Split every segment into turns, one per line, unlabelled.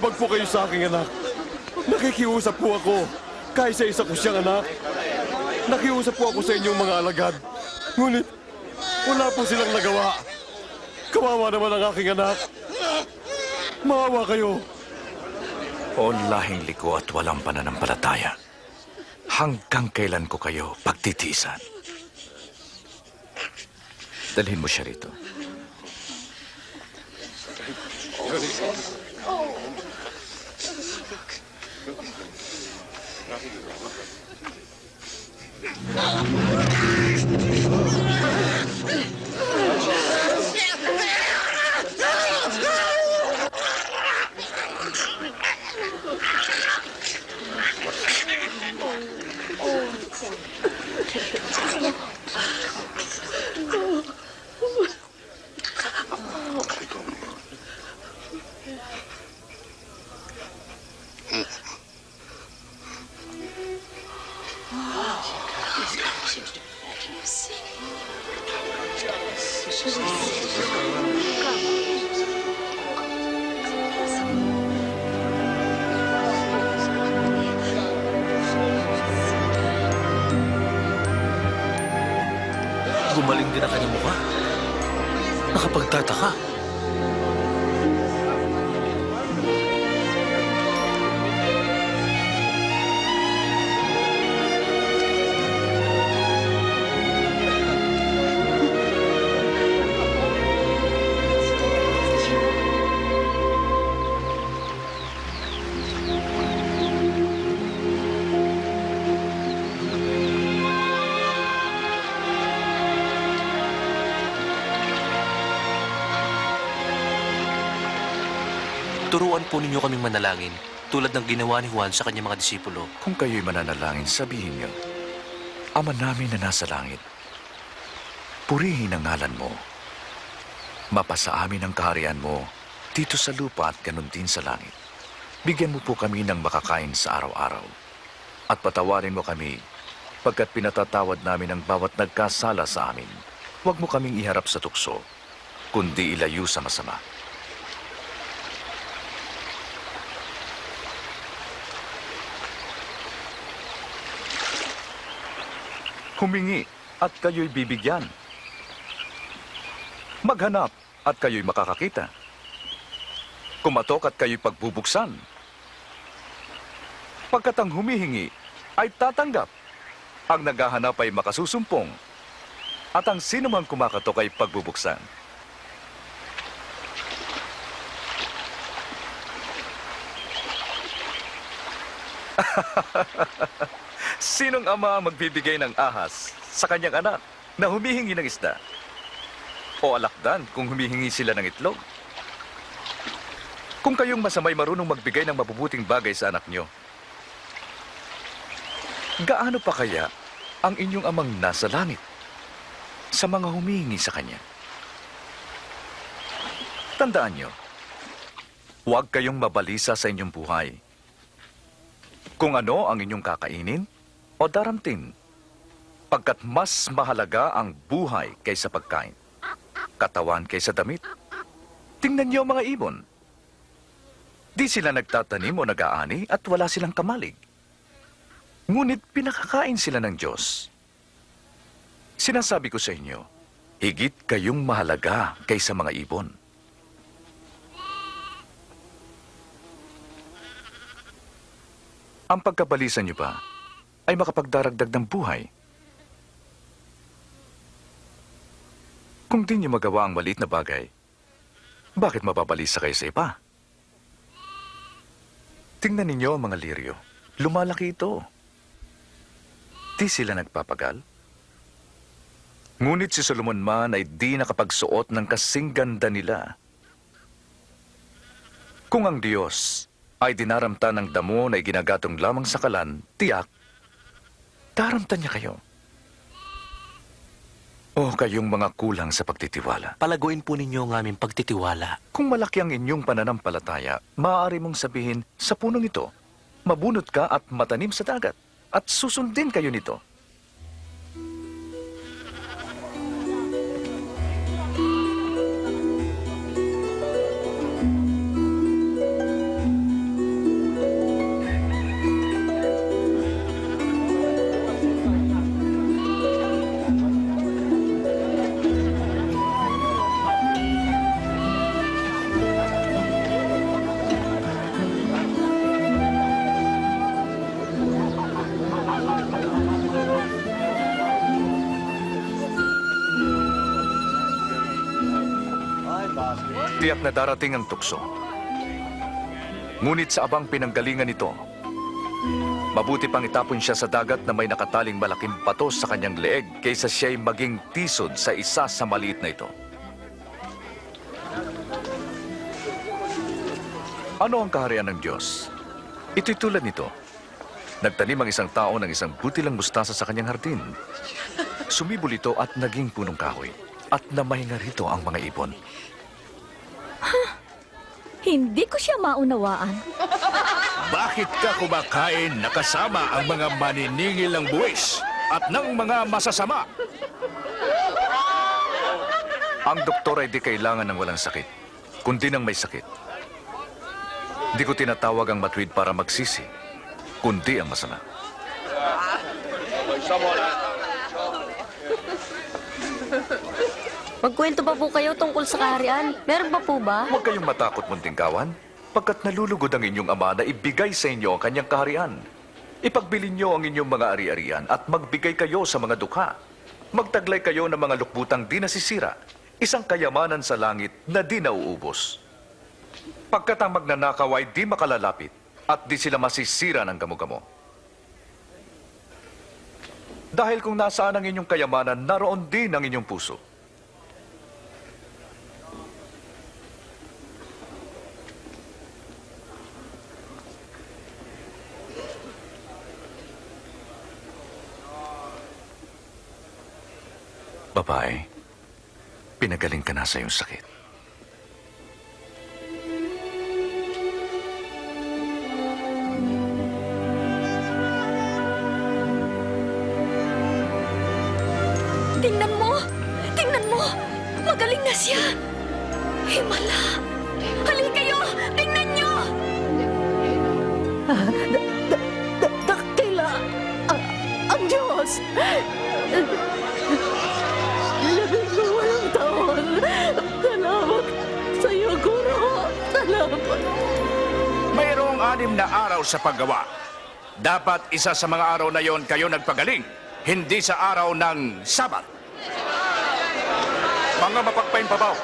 Mahabag po kayo sa aking anak. Nakikiusap po ako. Kahit sa isa ko siyang anak. Nakiusap po ako sa inyong mga alagad. Ngunit, wala po silang nagawa. Kawawa naman ang aking anak. Maawa kayo.
O lahing liko at walang pananampalataya. Hanggang kailan ko kayo pagtitiisan? Dalhin mo siya rito.
Gumaling din ang kanyang mukha. Nakapagtataka. Turuan po ninyo kaming manalangin tulad ng ginawa ni Juan sa kanyang mga disipulo.
Kung kayo'y mananalangin, sabihin niyo, Ama namin na nasa langit, purihin ang ngalan mo. Mapasa amin ang kaharian mo dito sa lupa at ganun din sa langit. Bigyan mo po kami ng makakain sa araw-araw. At patawarin mo kami pagkat pinatatawad namin ang bawat nagkasala sa amin. Huwag mo kaming iharap sa tukso, kundi ilayo sa masama. Humingi at kayo'y bibigyan. Maghanap at kayo'y makakakita. Kumatok at kayo'y pagbubuksan. Pagkat ang humihingi ay tatanggap. Ang naghahanap ay makasusumpong. At ang sinumang kumakatok ay pagbubuksan. Sinong ama ang magbibigay ng ahas sa kanyang anak na humihingi ng isda? O alakdan kung humihingi sila ng itlog? Kung kayong masamay marunong magbigay ng mabubuting bagay sa anak nyo, gaano pa kaya ang inyong amang nasa langit sa mga humihingi sa kanya? Tandaan nyo, huwag kayong mabalisa sa inyong buhay. Kung ano ang inyong kakainin o daramtin, pagkat mas mahalaga ang buhay kaysa pagkain, katawan kaysa damit. Tingnan niyo mga ibon. Di sila nagtatanim o nag-aani at wala silang kamalig. Ngunit pinakakain sila ng Diyos. Sinasabi ko sa inyo, higit kayong mahalaga kaysa mga ibon. Ang pagkabalisan niyo ba ay makapagdaragdag ng buhay? Kung di niyo magawa ang maliit na bagay, bakit mababalisa kayo sa iba? Tingnan ninyo ang mga liryo. Lumalaki ito. Di sila nagpapagal. Ngunit si Solomon man ay di nakapagsuot ng kasing ganda nila. Kung ang Diyos ay dinaramta ng damo na ginagatong lamang sa kalan, tiyak, daramtan niya kayo. O kayong mga kulang sa pagtitiwala.
Palaguin po ninyo ang aming pagtitiwala.
Kung malaki ang inyong pananampalataya, maaari mong sabihin sa punong ito, mabunot ka at matanim sa dagat, at susundin kayo nito. Tiyak na darating ang tukso. Ngunit sa abang pinanggalingan nito, mabuti pang itapon siya sa dagat na may nakataling malaking bato sa kanyang leeg kaysa siya'y maging tisod sa isa sa maliit na ito. Ano ang kaharian ng Diyos? Ito'y tulad nito. Nagtanim ang isang tao ng isang butilang mustasa sa kanyang hardin. Sumibol ito at naging punong kahoy. At namahinga rito ang mga ibon.
Hindi ko siya maunawaan.
Bakit ka kumakain na kasama ang mga maniningil ng buwis at ng mga masasama?
Ang doktor ay di kailangan ng walang sakit, kundi ng may sakit. Di ko tinatawag ang matuwid para magsisi, kundi ang masama.
Magkwento pa po kayo tungkol sa kaharian. Meron pa po ba?
Huwag kayong matakot, munting kawan, pagkat nalulugod ang inyong ama na ibigay sa inyo ang kanyang kaharian. Ipagbili niyo ang inyong mga ari-arian at magbigay kayo sa mga dukha. Magtaglay kayo ng mga lukbutang di nasisira, isang kayamanan sa langit na di nauubos. Pagkat ang magnanakaw ay di makalalapit at di sila masisira ng gamugamo. Dahil kung nasaan ang inyong kayamanan, naroon din ang inyong puso. Babae, pinagaling ka na sa iyong sakit.
Anim na araw sa paggawa. Dapat isa sa mga araw na yon kayo nagpagaling, hindi sa araw ng Sabat.
Mga mapagpain babaw,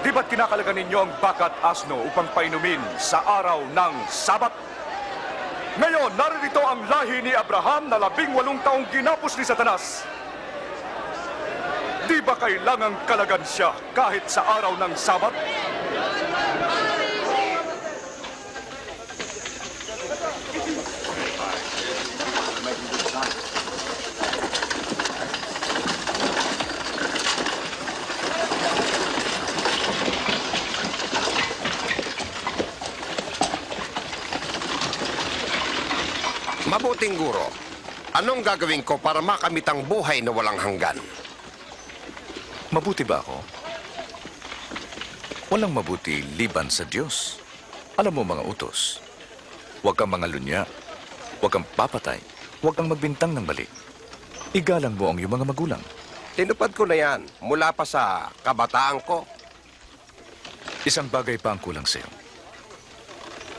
di ba't kinakalagan ninyo ang bakat asno upang painumin sa araw ng Sabat? Ngayon, naririto ang lahi ni Abraham na labing walong taong ginapos ni Satanas. Di ba kailangang kalagan siya kahit sa araw ng Sabat?
Mabuting guro, anong gagawin ko para makamit ang buhay na walang hanggan?
Mabuti ba ako? Walang mabuti liban sa Diyos. Alam mo mga utos, huwag kang mga lunya, huwag kang papatay, huwag kang magbintang ng balik. Igalang mo ang iyong mga magulang.
Tinupad ko na yan mula pa sa kabataan ko.
Isang bagay pa ang kulang sa'yo.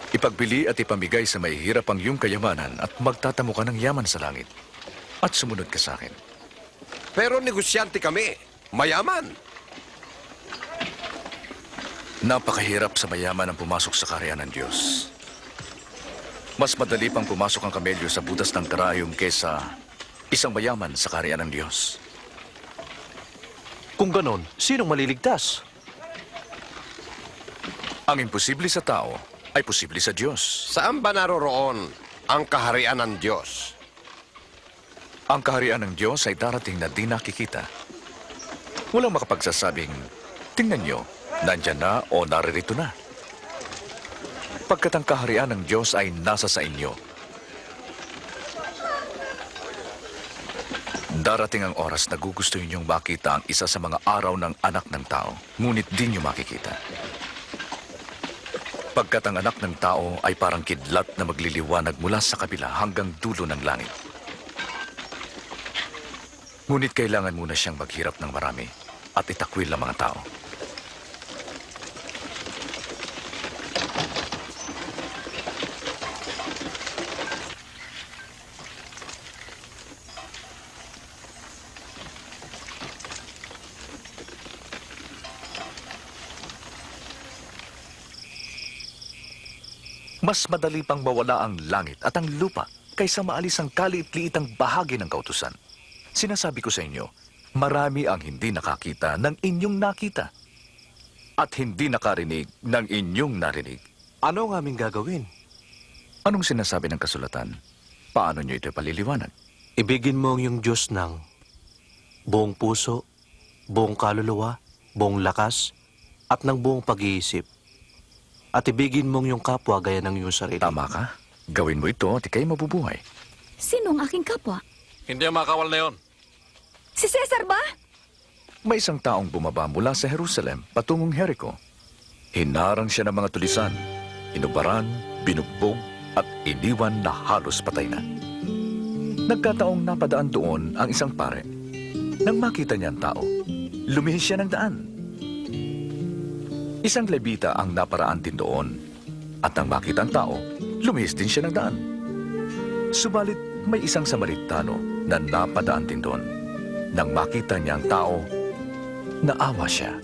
Ipagbili at ipamigay sa mahihirap ang iyong kayamanan at magtatamo ka ng yaman sa langit. At sumunod ka sa akin.
Pero negosyante kami, mayaman.
Napakahirap sa mayaman ang pumasok sa karya ng Diyos. Mas madali pang pumasok ang kamelyo sa butas ng karayom kesa isang mayaman sa karya ng Diyos.
Kung ganon, sinong maliligtas?
Ang imposible sa tao ay posible sa Diyos.
Saan ba naroroon ang kaharian ng Diyos?
Ang kaharian ng Diyos ay darating na di nakikita. Walang makapagsasabing, tingnan nyo, nandyan na o naririto na. Pagkat ang kaharian ng Diyos ay nasa sa inyo. Darating ang oras na gugustuhin niyong makita ang isa sa mga araw ng anak ng tao, ngunit di niyo makikita. Pagkat ang anak ng tao ay parang kidlat na magliliwanag mula sa kabila hanggang dulo ng langit. Ngunit kailangan muna siyang maghirap ng marami at itakwil ang mga tao. Mas madali pang mawala ang langit at ang lupa kaysa maalis ang kaliit-liitang bahagi ng kautusan. Sinasabi ko sa inyo, marami ang hindi nakakita ng inyong nakita at hindi nakarinig ng inyong narinig.
Ano ang aming gagawin?
Anong sinasabi ng kasulatan? Paano nyo ito paliliwanag?
Ibigin mo ang iyong Diyos ng buong puso, buong kaluluwa, buong lakas, at ng buong pag-iisip. At ibigin mo ang iyong kapwa gaya ng iyong sarili.
Tama ka? Gawin mo ito at ikay mabubuhay.
Sino ang aking kapwa?
Hindi ang makawal na yon.
Si Cesar ba?
May isang taong bumaba mula sa Jerusalem patungong Jericho. Hinarang siya ng mga tulisan, inubaran, binugbog, at iniwan na halos patay na. Nagkataong napadaan doon ang isang pare. Nang makita niya ang tao, lumihis siya ng daan. Isang lebita ang naparaan din doon. At nang makita ang tao, lumihis din siya ng daan. Subalit may isang Samaritano na napadaan din doon. Nang makita niya ang tao, naawa siya.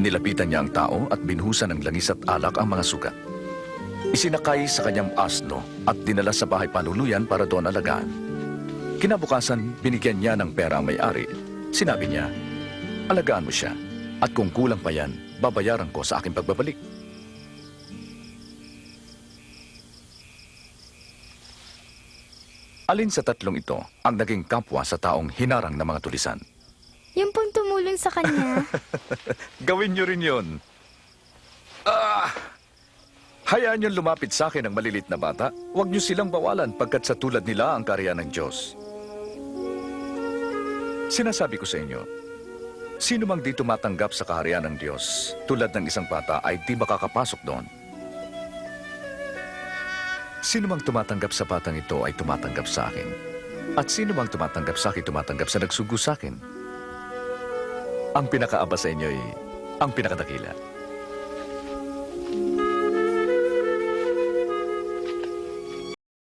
Nilapitan niya ang tao at binhusan ng langis at alak ang mga sugat. Isinakay sa kanyang asno at dinala sa bahay panuluyan para doon alagaan. Kinabukasan, binigyan niya ng pera ang may-ari. Sinabi niya, alagaan mo siya at kung kulang pa yan, babayaran ko sa aking pagbabalik. Alin sa tatlong ito ang naging kapwa sa taong hinarang ng mga tulisan?
Yung pong tumulong sa kanya.
Gawin niyo rin yun. Ah! Hayaan niyong lumapit sa akin ang malilit na bata. Huwag niyo silang bawalan pagkat sa tulad nila ang karya ng Diyos. Sinasabi ko sa inyo, sino mang di tumatanggap sa kaharian ng Diyos tulad ng isang bata ay di makakapasok doon. Sino mang tumatanggap sa batang ito ay tumatanggap sa akin. At sino mang tumatanggap sa akin, tumatanggap sa nagsugo sa akin. Ang pinakaaba sa inyo ay ang pinakadakila.